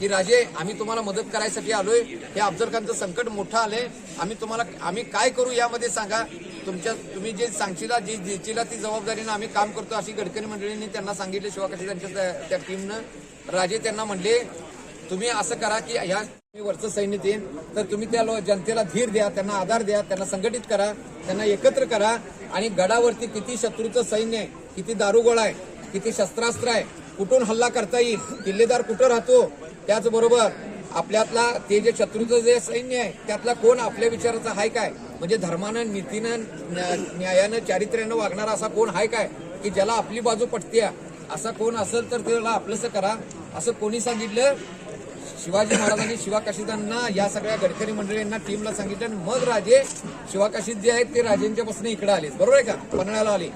की राजे आम्ही तुम्हाला मदत करायसाठी आलोय. हे अफजल खानचं संकट मोठं आलंय. आम्ही तुम्हाला आम्ही काय करू यामध्ये सांगा. तुमच्या तुम्ही जे सांगशीला जी देशीला ती जबाबदारीनं आम्ही काम करतो अशी गडकरी मंडळींनी त्यांना सांगितले शिवाकाशी त्यांच्या त्या- टीमनं. राजे त्यांना म्हणले तुम्ही असं करा की ह्या वरचं सैन्य येईल तर तुम्ही त्या जनतेला धीर द्या त्यांना आधार द्या त्यांना संघटित करा त्यांना एकत्र करा. आणि गडावरती किती शत्रूचं सैन्य आहे किती दारुगोळा आहे किती शस्त्रास्त्र आहे कुठून हल्ला करता येईल? किल्लेदार कुठं राहतो? त्याचबरोबर आपल्यातला ते जे शत्रूचं जे सैन्य आहे त्यातला कोण आपल्या विचाराचा हाय काय? म्हणजे धर्मानं नीतीनं न्यायानं चारित्र्यानं वागणारा असा कोण हाय काय? की ज्याला आपली बाजू पटते असा कोण असेल तर त्याला आपलंसं करा. असं कोणी सांगितलं? शिवाजी महाराजांनी शिवाकाशीदांना या सगळ्या गडकरी मंडळींना टीमला सांगितलं. आणि मग राजे शिवाकाशीद जे आहेत ते राजेंच्यापासून इकडे आले बरोबर आहे का? पन्हाळ्याला आले.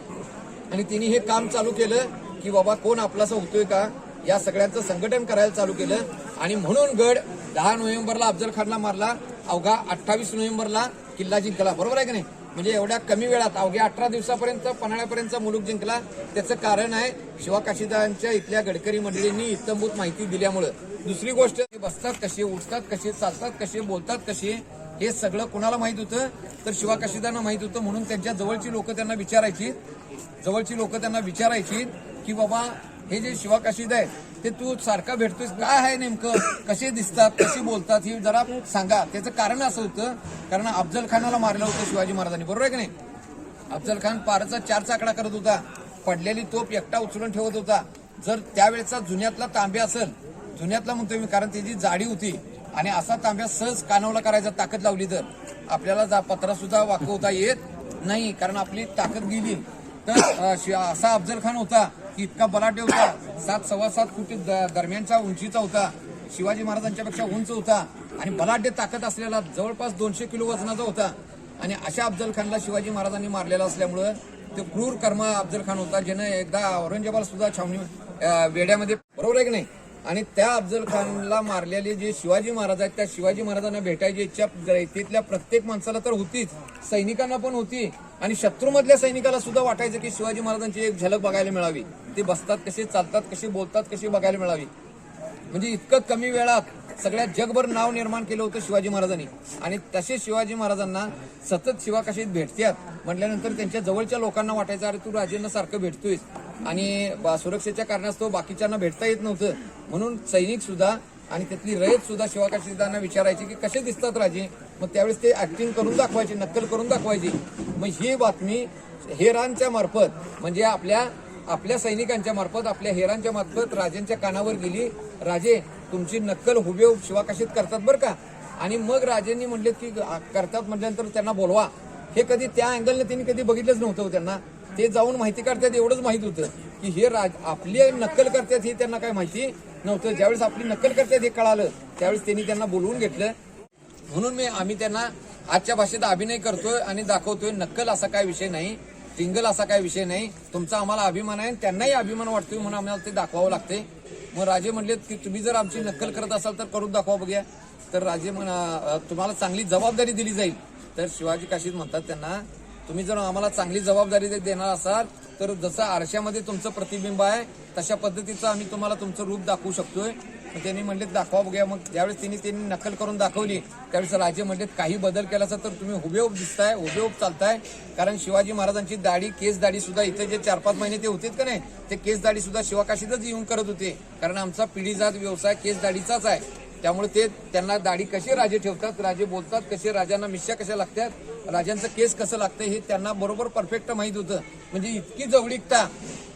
आणि तिने हे काम चालू केलं. की बाबा कोण आपलासा होतोय का? या सगळ्यांचं संघटन करायला चालू केलं. आणि म्हणून गड दहा नोव्हेंबरला अफजल खानला मारला अवघा अठ्ठावीस नोव्हेंबरला किल्ला जिंकला. बरोबर आहे की नाही? म्हणजे एवढ्या कमी वेळात अवघ्या अठरा दिवसापर्यंत पन्हाळ्यापर्यंत मुलूक जिंकला. त्याचं कारण आहे शिवाकाशीदांच्या इथल्या गडकरी मंडळींनी इत्तमभूत माहिती दिल्यामुळं. दुसरी गोष्ट बसतात कसे उठतात कसे चालतात कसे बोलतात कसे हे सगळं कुणाला माहीत होतं? तर शिवाकाशीदांना माहीत होतं. म्हणून त्यांच्या जवळची लोक त्यांना विचारायची. जवळची लोक त्यांना विचारायची. की बाबा हे जे शिवाकाशीद आहे ते तू सारखा भेटतोस काय आहे नेमकं? कसे दिसतात? कसे बोलतात? हे जरा सांगा. त्याचं कारण असं होतं कारण अफजल खानाला मारलं होतं शिवाजी महाराजांनी. बरोबर आहे की नाही? अफजल खान पारचा चार चाकडा करत होता. पडलेली तोप एकटा उचलून ठेवत होता. जर त्यावेळेचा जुन्यातला तांब्या असेल जुन्यातला म्हणतोय मी कारण त्याची जाडी होती आणि असा तांब्या सहज कानवला करायचा ताकद लावली तर. आपल्याला जा पत्रा सुद्धा वाकवता येत नाही कारण आपली ताकद गेली. तर असा अफजल खान होता. की इतका बलाढ्य होता. सात सव्वा सात फुटी द- दरम्यानच्या उंचीचा होता. शिवाजी महाराजांच्यापेक्षा उंच होता. आणि बलाढ्य ताकद असलेला जवळपास दोनशे किलो वजनाचा होता. आणि अशा अफजल खानला शिवाजी महाराजांनी मारलेला असल्यामुळं ते क्रूर कर्म अफजल खान होता ज्यानं एकदा औरंगजेबाला सुद्धा छावणी वेड्यामध्ये बरोबर आहे की नाही? आणि त्या अफजल खानला मारलेले जे शिवाजी महाराज आहेत त्या शिवाजी महाराजांना भेटायची इच्छा तिथल्या प्रत्येक माणसाला तर होतीच. सैनिकांना पण होती. आणि शत्रूमधल्या सैनिकाला सुद्धा वाटायचं की शिवाजी महाराजांची एक झलक बघायला मिळावी. ते बसतात कसे चालतात कसे बोलतात कशी बघायला मिळावी. म्हणजे इतकं कमी वेळात सगळ्या जगभर नाव निर्माण केलं होतं शिवाजी महाराजांनी. आणि तसे शिवाजी महाराजांना सतत शिवाकाशीत भेटत्यात. म्हटल्यानंतर त्यांच्या जवळच्या लोकांना वाटायचं अरे तू राजेंना सारखं भेटतोयस. आणि बा- सुरक्षेच्या कारणास्तव बाकीच्यांना भेटता येत नव्हतं. म्हणून सैनिक सुद्धा आणि त्यातली रयत सुद्धा शिवाकाशीदांना विचारायची की कसे दिसतात राजे? मग त्यावेळेस ते ऍक्टिंग करून दाखवायची नक्कल करून दाखवायची. मग ही बातमी हेरांच्या मार्फत म्हणजे आपल्या आपल्या सैनिकांच्या मार्फत आपल्या हेरांच्या मार्फत राजांच्या कानावर गेली. राजे तुमची नक्कल हुबेहूब शिवाकाशीत करतात बरं का? आणि मग राजेंनी म्हणले की करतात म्हटल्यानंतर त्यांना बोलवा. हे कधी त्या अँगलने त्यांनी कधी बघितलंच नव्हतं हो त्यांना. ते जाऊन माहिती काढतात एवढंच माहीत होतं की हे राज आपली नक्कल करतात हे त्यांना काय माहिती नव्हतं. ज्यावेळेस आपली नक्कल करतात हे कळालं त्यावेळेस त्यांनी त्यांना बोलवून घेतलं. म्हणून मी आम्ही त्यांना आजच्या भाषेत अभिनय करतोय आणि दाखवतोय नक्कल असा काय विषय नाही टिंगल असा काय विषय नाही. तुमचा आम्हाला अभिमान आहे आणि त्यांनाही अभिमान वाटतोय म्हणून आम्हाला ते दाखवावं लागते मग राजे म्हणले की तुम्ही जर आमची नक्कल करत असाल तर करून दाखवा बघूया. तर राजे म्हणा तुम्हाला चांगली जबाबदारी दिली जाईल. तर शिवाजी काशीद म्हणतात त्यांना तुम्ही जर आम्हाला चांगली जबाबदारी देणार असाल तर जसं आरशामध्ये तुमचं प्रतिबिंब आहे तशा पद्धतीचं आम्ही तुम्हाला तुमचं रूप दाखवू शकतोय. त्यांनी म्हणले दाखवा बघूया. मग ज्यावेळेस त्यांनी त्यांनी नक्कल करून दाखवली त्यावेळेस राजे म्हणले काही बदल केला असेल तर तुम्ही हुबेहूब दिसताय हुबेहूब चालताय. कारण शिवाजी महाराजांची दाढी केस दाढी सुद्धा इथे जे चार पाच महिने ते होते का नाही ते केस दाढी सुद्धा शिवाकाशीतच येऊन करत होते. कारण आमचा पिढीजात व्यवसाय केस दाढीचाच आहे. त्यामुळे ते त्यांना दाढी कसे राजे ठेवतात राजे बोलतात कसे राजांना मिश्या कशा लागतात राजांचं केस कसं लागतं हे त्यांना बरोबर परफेक्ट माहीत होतं. म्हणजे इतकी जवळीकता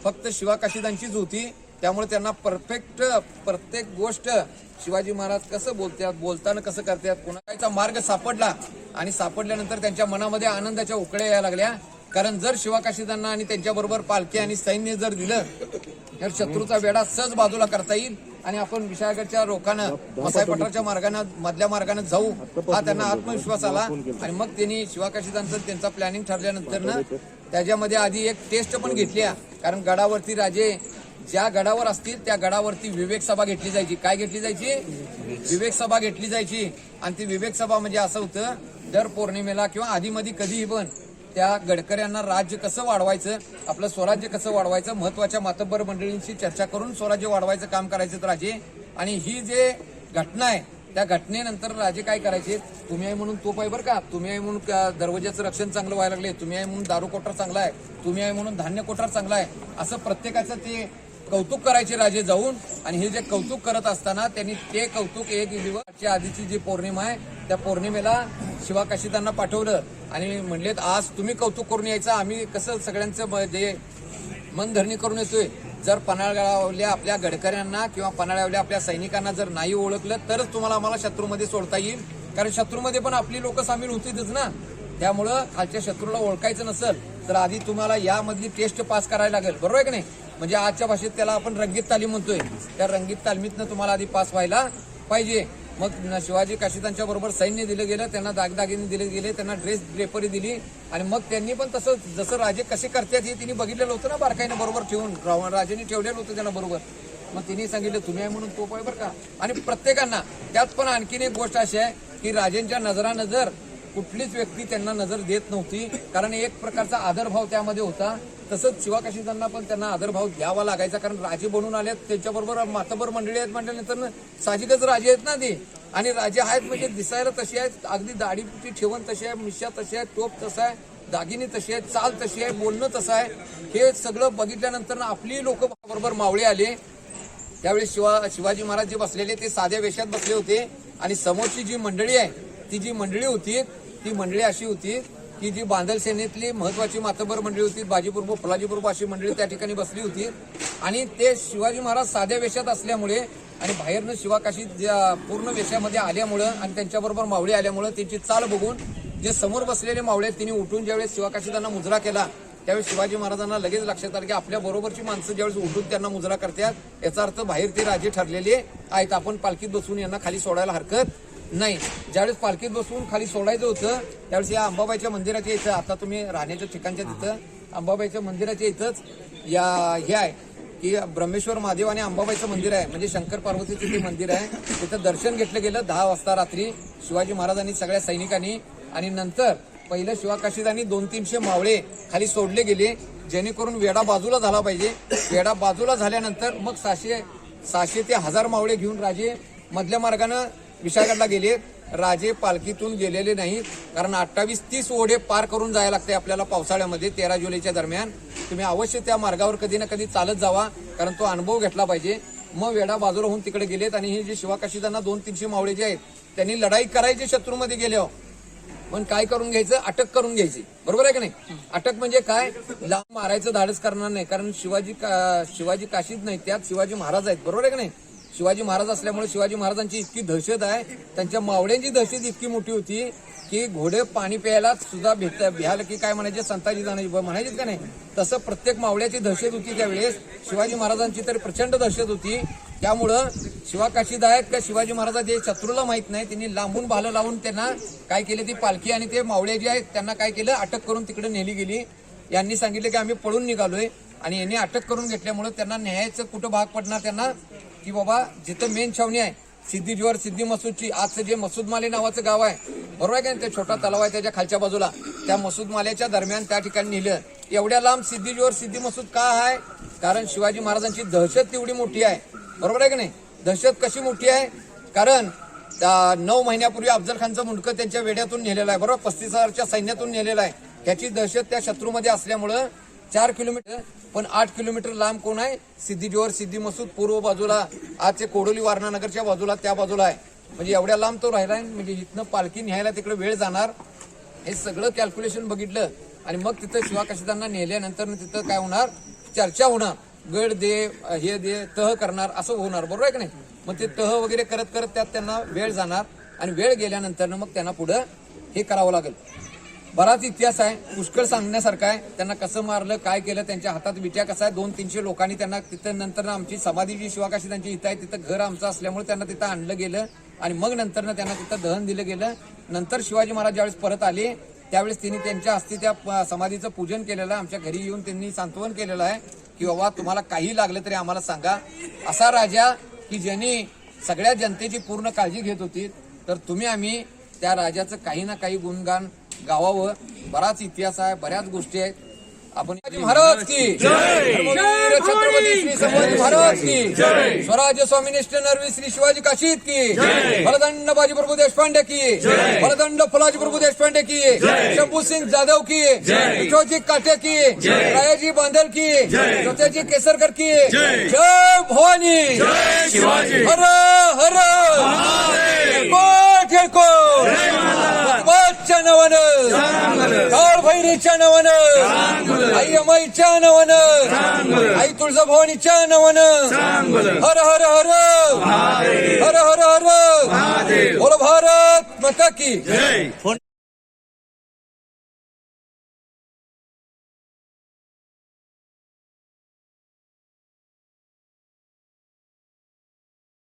फक्त शिवाकाशीदांचीच होती. त्यामुळे त्यांना परफेक्ट प्रत्येक गोष्ट शिवाजी महाराज कसं बोलतात बोलताना कसं करतात कोणाचा मार्ग सापडला आणि सापडल्यानंतर त्यांच्या मनामध्ये आनंदाच्या उकळ्या यायला लागल्या. कारण जर शिवाकाशीदांना आणि त्यांच्याबरोबर पालखी आणि सैन्य जर दिलं तर शत्रूचा वेढा सहज बाजूला करता येईल. आणि आपण विशाळगडच्या रोखानं मसाई पठारच्या मार्गानं मधल्या मार्गानं जाऊ हा त्यांना आत्मविश्वास आला. आणि मग त्यांनी शिवाकाशीदांचं त्यांचा प्लॅनिंग ठरल्यानंतर ना त्याच्यामध्ये आधी एक टेस्ट पण घेतली कारण गडावरती राजे ज्या गडावर असतील त्या गडावरती विवेक सभा घेतली जायची. काय घेतली जायची? विवेक सभा घेतली जायची. आणि ती विवेक सभा म्हणजे असं होतं दर पौर्णिमेला किंवा आधीमध्ये कधीही पण त्या गडकऱ्यांना राज्य कसं वाढवायचं आपलं स्वराज्य कसं वाढवायचं महत्त्वाच्या मातब्बर मंडळींशी चर्चा करून स्वराज्य वाढवायचं काम करायचं राजे. आणि ही जे घटना आहे त्या घटनेनंतर राजे काय करायचे? तुम्ही आहे म्हणून तोप आहे बरं का. तुम्ही आहे म्हणून दरवाज्याचं रक्षण चांगलं व्हायला लागले. तुम्ही आहे म्हणून दारू कोठार चांगला आहे. तुम्ही आहे म्हणून धान्य कोठार चांगला आहे. असं प्रत्येकाचं ते कौतुक करायचे राजे जाऊन. आणि हे जे कौतुक करत असताना त्यांनी ते कौतुक एक दिवसच्या आधीची जी पौर्णिमा आहे त्या पौर्णिमेला शिवाकाशीदांना पाठवलं आणि म्हणलेत आज तुम्ही कौतुक करून यायचं आम्ही कसं सगळ्यांचं जे मनधरणी करून येतोय. जर पन्हाळगावल्या आपल्या गडकऱ्यांना किंवा पन्हाळ्यावल्या आपल्या सैनिकांना जर नाही ओळखलं तरच तुम्हाला आम्हाला शत्रूमध्ये सोडता येईल. कारण शत्रूमध्ये पण आपली लोक सामील होतीच ना. त्यामुळं खालच्या शत्रूला ओळखायचं नसेल तर आधी तुम्हाला यामधली टेस्ट पास करायला लागेल. बरोबर आहे का नाही? म्हणजे आजच्या भाषेत त्याला आपण रंगीत तालीम म्हणतोय. त्या रंगीत तालमीतनं तुम्हाला आधी पास व्हायला पाहिजे. मग शिवाजी काशीदांच्या बरोबर सैन्य दिलं गेलं त्यांना दागदागिने दिले गेले त्यांना ड्रेस ड्रेपरी दिली आणि मग त्यांनी पण तसं जसं राजे कसे करतात हे तिने बघितलेलं होतं ना बारकाईनं बरोबर ठेवून राजेने ठेवलेलं होतं त्यांना बरोबर. मग तिने सांगितलं तुम्ही आहे म्हणून तो आहे बरं का? आणि प्रत्येकांना त्यात पण आणखीन एक गोष्ट अशी आहे की राजेंच्या नजरानजर कुठलीच व्यक्ती त्यांना नजर देत नव्हती कारण एक प्रकारचा आदरभाव त्यामध्ये होता. तसंच शिवाकाशीदांना पण त्यांना आदरभाव द्यावा लागायचा कारण राजे बनून आलेत त्यांच्याबरोबर मातबर मंडळी आहेत म्हटल्यानंतर साहजिकच राजे आहेत ना ते. आणि राजे आहेत म्हणजे दिसायला तशी आहेत अगदी दाढीपुटी ठेवण तशी आहे मिशा तशी आहे टोप तसा आहे दागिनी तशी आहे चाल तशी आहे बोलणं तसं आहे. हे सगळं बघितल्यानंतर आपली लोक बरोबर मावळे आले. त्यावेळी शिवा शिवाजी महाराज जे बसलेले ते साध्या वेशात बसले होते. आणि समोरची जी मंडळी आहे ती जी मंडळी होती ती मंडळी अशी होती की जी बांधल सेनेतली महत्वाची मातबर मंडळी होती बाजीपूर्व फुलाजीपूर्व अशी मंडळी त्या ठिकाणी बसली होती. आणि ते शिवाजी महाराज साध्या वेशात असल्यामुळे आणि बाहेरनं शिवाकाशी ज्या पूर्ण वेशामध्ये आल्यामुळं आणि त्यांच्याबरोबर मावळे आल्यामुळं त्यांची चाल बघून जे समोर बसलेले मावळे आहेत, त्यांनी उठून ज्यावेळेस शिवाकाशी त्यांना मुजरा केला त्यावेळेस शिवाजी महाराजांना लगेच लक्षात आलं की आपल्या बरोबरची माणसं ज्यावेळेस उठून त्यांना मुजरा करतात याचा अर्थ बाहेर ते राजे ठरलेले आहेत आपण पालखीत बसून यांना खाली सोडायला हरकत नाही ज्यावेळेस पालखीत बसून खाली सोडायचं होतं त्यावेळेस या अंबाबाईच्या मंदिराच्या इथं आता तुम्ही राहण्याच्या ठिकाणच्या तिथं अंबाबाईच्या मंदिराच्या इथंच या हे आहे की ब्रह्मेश्वर महादेव आणि अंबाबाईचं मंदिर आहे म्हणजे शंकर पार्वतीचं ते मंदिर आहे तिथं दर्शन घेतलं गेलं दहा वाजता रात्री शिवाजी महाराजांनी सगळ्या सैनिकांनी. आणि नंतर पहिलं शिवाकाशीत आणि दोन तीनशे मावळे खाली सोडले गेले जेणेकरून वेडा बाजूला झाला पाहिजे. वेडा बाजूला झाल्यानंतर मग सहाशे सहाशे ते हजार मावळे घेऊन राजे मधल्या मार्गानं विशाळगडला गेले राजे पालखीतून गेलेले नाहीत कारण अठ्ठावीस तीस ओढे पार करून जायला लागते आपल्याला पावसाळ्यामध्ये तेरा जुलैच्या दरम्यान. तुम्ही अवश्य त्या मार्गावर कधी ना कधी चालत जावा कारण तो अनुभव घेतला पाहिजे. मग वेडा बाजूला होऊन तिकडे गेलेत आणि हे जे शिवाकाशीदांना दोन तीनशे मावळे जे आहेत त्यांनी लढाई करायची शत्रूमध्ये गेले हो पण काय करून घ्यायचं? अटक करून घ्यायची. बरोबर आहे का नाही? अटक म्हणजे काय? लांब मारायचं धाडस करणार नाही कारण शिवाजी का- शिवाजी काशीत नाही त्यात शिवाजी महाराज आहेत. बरोबर आहे का नाही? शिवाजी महाराज असल्यामुळे शिवाजी महाराजांची इतकी दहशत आहे. त्यांच्या मावळ्यांची दहशत इतकी मोठी होती की घोडे पाणी प्यायला सुद्धा भेट भ्याल की काय म्हणायचे? संताजी जाण्याची म्हणायचे का नाही? तसं प्रत्येक मावळ्याची दहशत होती त्यावेळेस. शिवाजी महाराजांची तर प्रचंड दहशत होती. त्यामुळं शिवाकाशीद आहेत का शिवाजी महाराज जे शत्रूला माहीत नाही. त्यांनी लांबून भालं लावून त्यांना काय केले? ती पालखी आणि ते मावळे जे आहेत त्यांना काय केलं? अटक करून तिकडे नेली गेली. यांनी सांगितलं की आम्ही पळून निघालोय. आणि यांनी अटक करून घेतल्यामुळे त्यांना न्यायाचं कुठं भाग पडणार? त्यांना की बाबा जिथं मेन छावणी आहे सिद्धी जोहर सिद्धी मसूदची आजचं जे मसूद माले नावाचं गाव आहे बरोबर आहे का नाही? ते छोटा तलाव आहे त्याच्या खालच्या बाजूला. त्या मसूद माल्याच्या दरम्यान त्या ठिकाणी नेलं. एवढ्या लांब सिद्धी जोहर सिद्धी मसूद का आहे? कारण शिवाजी महाराजांची दहशत तेवढी मोठी आहे. बरोबर आहे का नाही? दहशत कशी मोठी आहे? कारण त्या नऊ महिन्यापूर्वी अफजल खानचं मुंडकं त्यांच्या वेड्यातून नेलेलं आहे बरोबर? पस्तीस हजारच्या सैन्यातून नेलेलं आहे. त्याची दहशत त्या शत्रूमध्ये असल्यामुळं चार किलोमीटर पण आठ किलोमीटर लांब कोण आहे? सिद्धी सिद्धी मसूद पूर्व बाजूला आजचे कोडोली वारणानगरच्या बाजूला त्या बाजूला आहे. म्हणजे एवढ्या लांब तो राहिला म्हणजे इथनं पालखी न्यायला तिकडे वेळ जाणार. हे सगळं कॅल्क्युलेशन बघितलं आणि मग तिथं शिवाकाशीदांना नेल्यानंतर तिथं काय होणार? चर्चा होणार. गड दे हे दे तह करणार असं होणार. बरोबर आहे की नाही? मग ते तह वगैरे करत करत त्यात त्यांना वेळ जाणार आणि वेळ गेल्यानंतर मग त्यांना पुढं हे करावं लागेल. बराच इतिहास आहे पुष्कळ सांगण्यासारखा आहे. त्यांना कसं मारलं काय केलं त्यांच्या हातात विट्या कसा आहे दोन तीनशे लोकांनी त्यांना तिथं नंतर आमची समाधी जी शिवाकाशी त्यांची इथं आहे तिथं घर आमचं असल्यामुळे त्यांना तिथं आणलं गेलं. आणि मग नंतर त्यांना तिथं दहन दिलं गेलं. नंतर शिवाजी महाराज ज्यावेळेस परत आले त्यावेळेस त्यांनी त्यांच्या हस्ते त्या प- समाधीचं पूजन केलेलं आहे. आमच्या घरी येऊन त्यांनी सांत्वन केलेलं आहे की बाबा तुम्हाला काही लागलं तरी आम्हाला सांगा. असा राजा की ज्यांनी सगळ्या जनतेची पूर्ण काळजी घेत होती तर तुम्ही आम्ही त्या राजाचं काही ना काही गुणगान गावावं बराच इतिहास आहे बऱ्याच गोष्टी आहेत. आपण महाराज की. छत्रपती श्री की. स्वराज्य स्वामिनिष्ठ नरवी श्री शिवाजी काशीद की. फलदंड बाजीप्रभू देशपांडे की. फलदंड फुलाजी प्रभू देशपांडे की. शंभू सिंह जाधव की. विठोजी काटे की. रायाजी बांदल की. ज्योत्याजी केसरकर की. जय. भवानी. हर हर. कोट बादच्या नावानं. काळ भैरीच्या नावानं. आई अमाईच्या नावानं. आई तुळजाभवानीच्या नावानं. हर हर हर. हर हर हर. बोल भारत माता की.